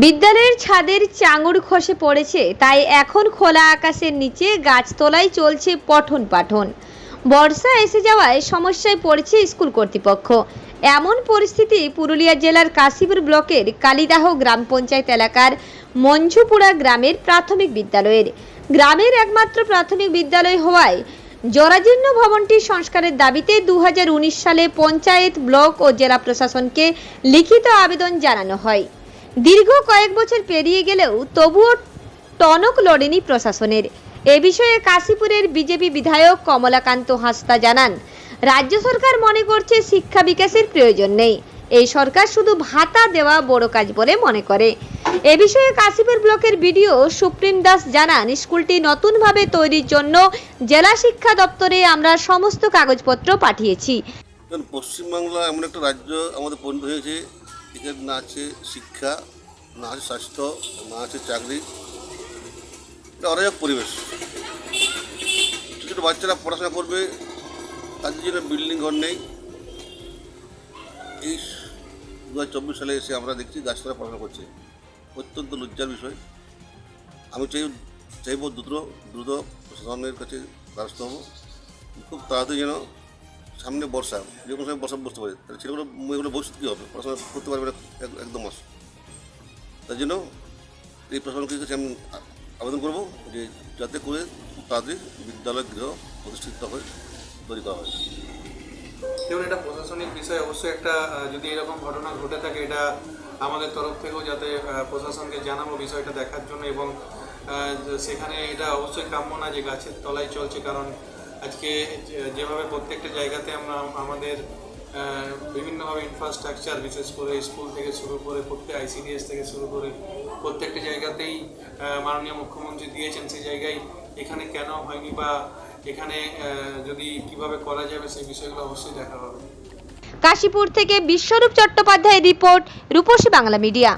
বিদ্যালয়ের ছাদের চাঙড় খসে পড়েছে, তাই এখন খোলা আকাশের নিচে গাছতলায় চলছে পঠন পাঠন। বর্ষা এসে যাওয়ায় সমস্যায় পড়েছে স্কুল কর্তৃপক্ষ। এমন পরিস্থিতি পুরুলিয়া জেলার কাশীপুর ব্লকের কালিদাহ গ্রাম পঞ্চায়েত এলাকার মঞ্জুপুরা গ্রামের প্রাথমিক বিদ্যালয়ের। গ্রামের একমাত্র প্রাথমিক বিদ্যালয় হওয়ায় জরাজীর্ণ ভবনটি সংস্কারের দাবিতে দু হাজার উনিশ সালে পঞ্চায়েত ব্লক ও জেলা প্রশাসনকে লিখিত আবেদন জানানো হয়। দীর্ঘ কয়েক বছর পেরিয়ে গেলেও তবুও টনক লড়েনি প্রশাসনের। এ বিষয়ে কাশীপুরের বিজেপি বিধায়ক কমলাকান্ত হাসদা জানান, রাজ্য সরকার মনে করছে শিক্ষা বিকাশের প্রয়োজন নেই। এই সরকার শুধু ভাতা দেওয়া বড় কাজ বলে মনে করে। এ বিষয়ে কাশীপুর ব্লকের বিডিও সুপ্রিম দাস জানান, স্কুলটি নতুনভাবে তৈরির জন্য জেলা শিক্ষা দপ্তরে আমরা সমস্ত কাগজপত্র পাঠিয়েছি। পশ্চিমবাংলা এমন একটা রাজ্য আমাদের পরিণত হয়েছে এখানে না আছে শিক্ষা, না আছে স্বাস্থ্য, না আছে চাকরি, এটা অরাজক পরিবেশ। ছোটো ছোটো বাচ্চারা পড়াশোনা করবে, তাদের জন্য বিল্ডিং ঘর নেই। এই দু হাজার চব্বিশ সালে এসে আমরা দেখছি গাছপালা পড়াশোনা করছে। অত্যন্ত লজ্জার বিষয়। আমি চাই, চাইব দ্রুত দ্রুত প্রশাসনের কাছে দ্বারস্থ হব। খুব তাড়াতাড়ি যেন সামনে বর্ষা, যে কোনো সময় বর্ষা বসতে পারে। তাহলে ছেলেগুলো মেয়েগুলো ভবিষ্যৎ কী হবে? পড়াশোনা করতে পারবে না একদম মাস তার জন্য এই প্রশাসনকে আমি আবেদন করব যে যাতে করে তাদের বিদ্যালয় গৃহ প্রতিষ্ঠিত হয় তৈরি করা হয়। দেখুন, এটা প্রশাসনিক বিষয়। অবশ্যই একটা যদি এরকম ঘটনা ঘটে থাকে, এটা আমাদের তরফ থেকেও যাতে প্রশাসনকে জানাব বিষয়টা দেখার জন্য এবং সেখানে এটা অবশ্যই কাম্য না যে গাছের তলায় চলছে, কারণ আজকে যেভাবে প্রত্যেকটা জায়গাতে আমরা আমাদের বিভিন্নভাবে ইনফ্রাস্ট্রাকচার বিশেষ করে স্কুল থেকে শুরু করে প্রত্যেক আইসিডিএস থেকে শুরু করে প্রত্যেকটা জায়গাতেই মাননীয় মুখ্যমন্ত্রী দিয়েছেন সেই জায়গায়, এখানে কেন হয়নি বা এখানে যদি কীভাবে করা যাবে সেই বিষয়গুলো অবশ্যই দেখা হবে। কাশীপুর থেকে বিশ্বরূপ চট্টোপাধ্যায়ের রিপোর্ট, রূপসী বাংলা মিডিয়া।